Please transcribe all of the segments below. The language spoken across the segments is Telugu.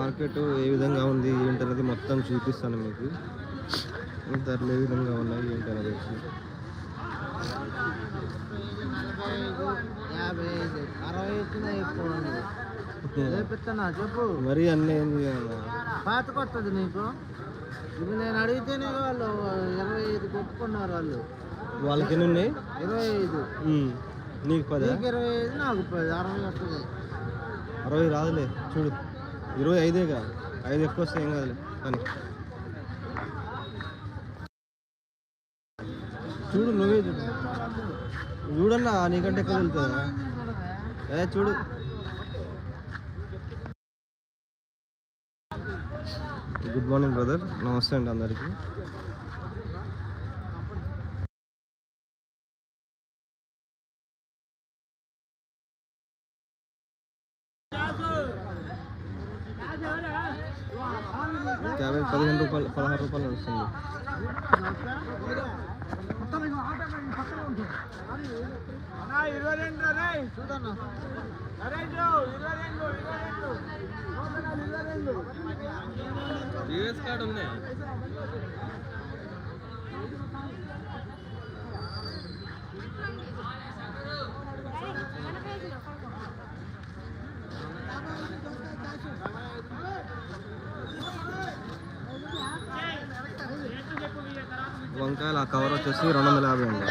మార్కెట్ ఏ విధంగా ఉంది ఏంటనేది మొత్తం చూపిస్తాను మీకు. ధరలు ఏ విధంగా ఉన్నాయి ఏంటనేది వచ్చి చెప్పు మరీ అన్నీ? పాత కొత్తది నీకు ఇప్పుడు నేను అడిగితేనే వాళ్ళు ఇరవై ఐదు కొట్టుకున్నారు వాళ్ళు. వాళ్ళకి ఎన్ని ఉన్నాయి? ఇరవై ఐదు. నీకు పదా? ఇరవై ఐదు నాకు పది అరవై వస్తుంది. అరవై రాదులే చూడు. ఇరవై ఐదేగా ఐదు ఎక్కువ వస్తే ఏం కాదు కానీ చూడు నువ్వే చూడు. చూడన్నా నీకంటే ఎక్కువ వెళ్తుందా ఏ చూడు. Good morning brother. నమస్తే అండి అందరికీ. పదహారు రూపాయలు నడుస్తుంది ఇరవై రెండు యూఎస్ కార్డు వంకాయలు ఆ కవర్ వచ్చేసి రెండు వందల యాభై అండి.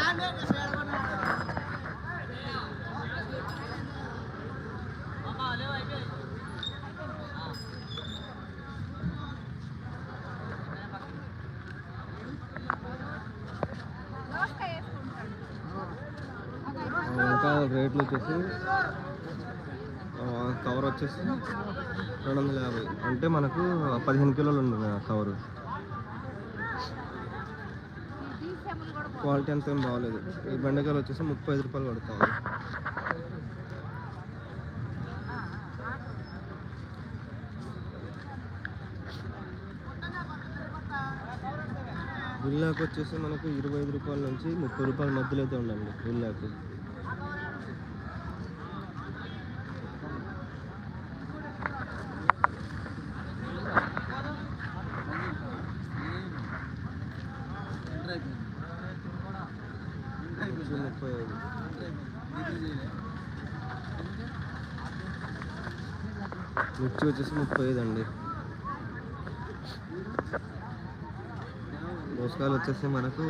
వంకాయల రేట్లు వచ్చేసి కవర్ వచ్చేసి రెండు వందల యాభై. అంటే మనకు పదిహేను కిలోలు ఉంది ఆ కవరు. క్వాలిటీ అంత ఏం బాగలేదు. ఈ బెండకాయలు వచ్చేసి ముప్పై ఐదు రూపాయలు పడుతుంది గుల్లాకు వచ్చేసి మనకు ఇరవై ఐదు రూపాయల నుంచి ముప్పై రూపాయల మధ్యలో అయితే ఉండండి గుల్లాకు వచ్చి ముప్పై ఐదు మిర్చి వచ్చేసి ముప్పై ఐదు అండి. దోసకాయలు వచ్చేసి మనకు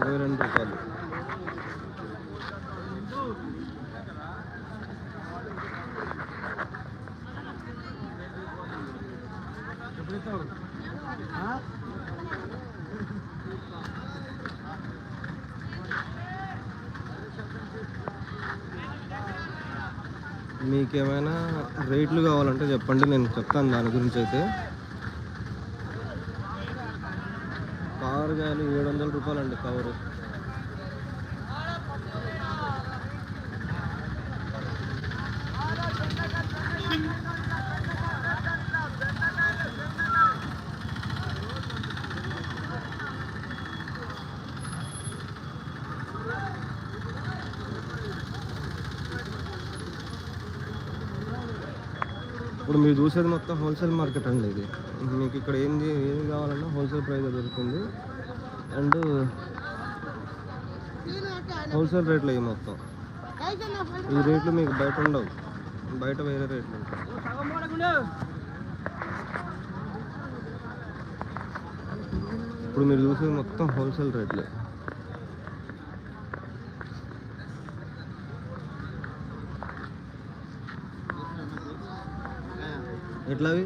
ఇరవై రెండు రూపాయలు. మీకేమైనా రేట్లు కావాలంటే చెప్పండి నేను చెప్తాను దాని గురించి అయితే. కారుగాయలు ఏడు వందల రూపాయలు అండి కవరు. మీరు చూసేది మొత్తం హోల్సేల్ మార్కెట్ అండి ఇది. మీకు ఇక్కడ ఏంది ఏది కావాలన్నా హోల్సేల్ ప్రైస్ దొరుకుతుంది. అండ్ హోల్సేల్ రేట్లు ఇవి మొత్తం. ఈ రేట్లు మీకు బయట ఉండవు. బయట వేరే రేట్లు ఇప్పుడు మీరు చూసేది మొత్తం హోల్సేల్ రేట్లే. ఎట్లావి?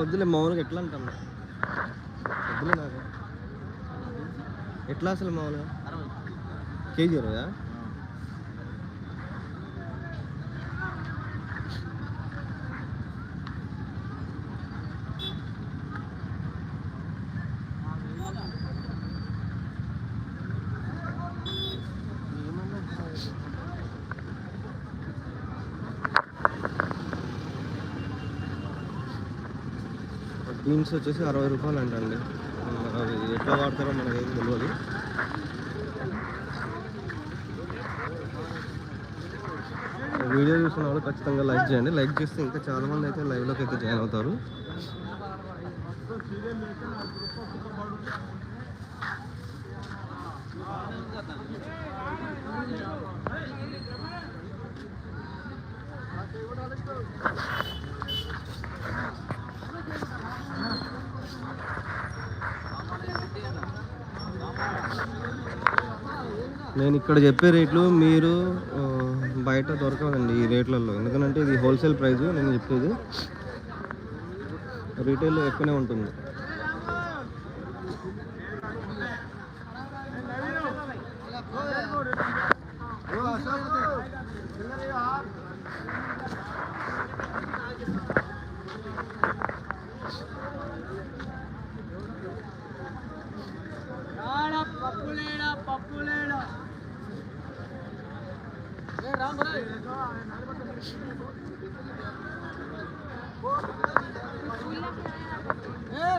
వద్దులే మామూలుగా ఎట్లా అంటాం వద్దులే నాకు. ఎట్లా అసలు మామూలుగా? కేజీ ఇరవయా బీన్స్ వచ్చేసి అరవై రూపాయలు అంటండి. అవి ఎట్లా వాడతారో మనకి ఏం తెలియదు వీడియో చూసిన వాళ్ళు ఖచ్చితంగా లైక్ చేయండి. లైక్ చేస్తే ఇంకా చాలా మంది అయితే లైవ్లోకి అయితే జాయిన్ అవుతారు. నేను ఇక్కడ చెప్పే రేట్లు మీరు బయట దొరకదండి ఈ రేట్లలో. ఎందుకంటే ఇది హోల్సేల్ ప్రైస్ నేను చెప్పేది రీటైల్ ఎక్కువనే ఉంటుంది.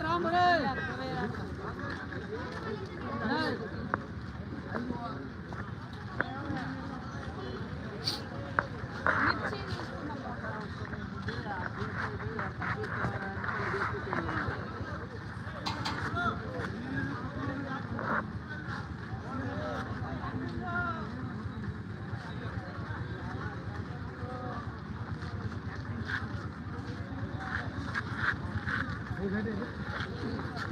राम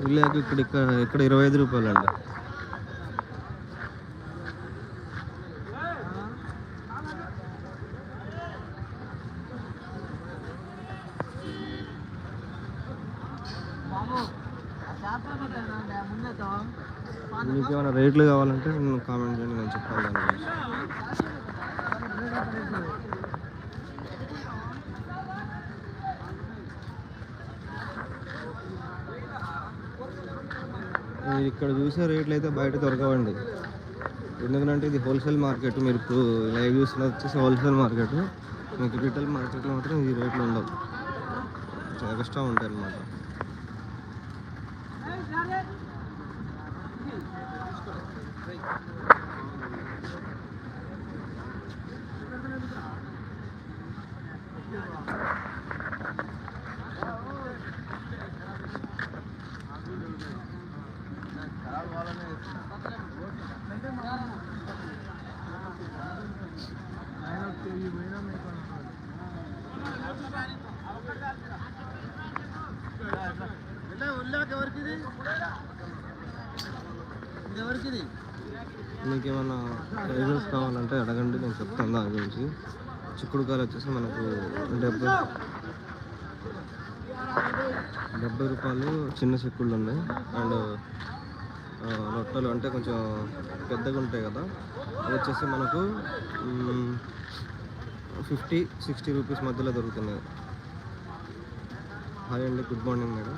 ఉల్లికి ఇక్కడ ఇక్కడ ఇక్కడ ఇరవై ఐదు రూపాయలు అండి మీకు ఏమైనా రేట్లు కావాలంటే నేను కామెంట్ చేయండి నేను చెప్తాను దాని గురించి. ఇక్కడ చూసే రేట్లు అయితే బయట దొరకవండి. ఎందుకంటే ఇది హోల్సేల్ మార్కెట్. మీరు ఇప్పుడు లైవ్ చూసిన వచ్చేసి హోల్సేల్ మార్కెట్. మీకు రిటైల్ మార్కెట్లో మాత్రం ఈ రేట్లు ఉండవు. ఎక్స్ట్రా ఉంటాయి అన్నమాట ఎవరికి మీకు ఏమైనా ప్రైజెస్ కావాలంటే అడగండి నేను చెప్తాను దాని గురించి. చిక్కుడుకాయలు వచ్చేసి మనకు డెబ్బై డెబ్బై రూపాయలు చిన్న చిక్కుళ్ళు ఉన్నాయి. అండ్ రొట్టెలు అంటే కొంచెం పెద్దగా ఉంటాయి కదా. అవి వచ్చేసి మనకు ఫిఫ్టీ సిక్స్టీ రూపీస్ మధ్యలో దొరుకుతున్నాయి. హాయ్ అండి గుడ్ మార్నింగ్ మేడం.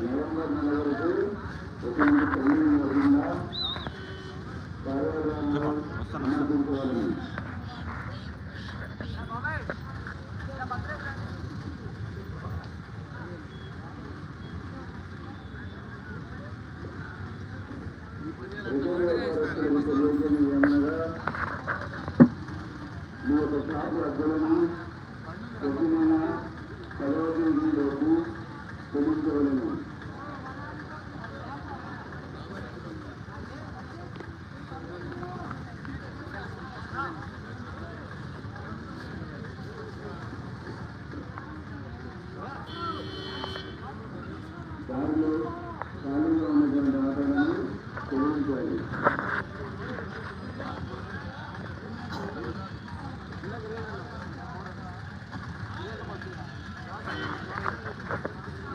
నవంబర్ నెల వరకు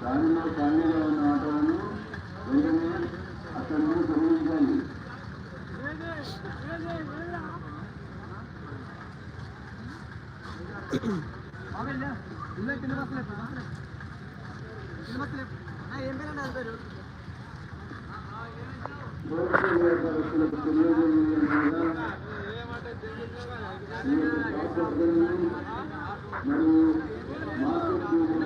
దానిలో ఖాళీగా ఉన్న ఆటోలను వెంటనే అక్కడి నుండి తొలగించాలి భవిష్యత్ Wow.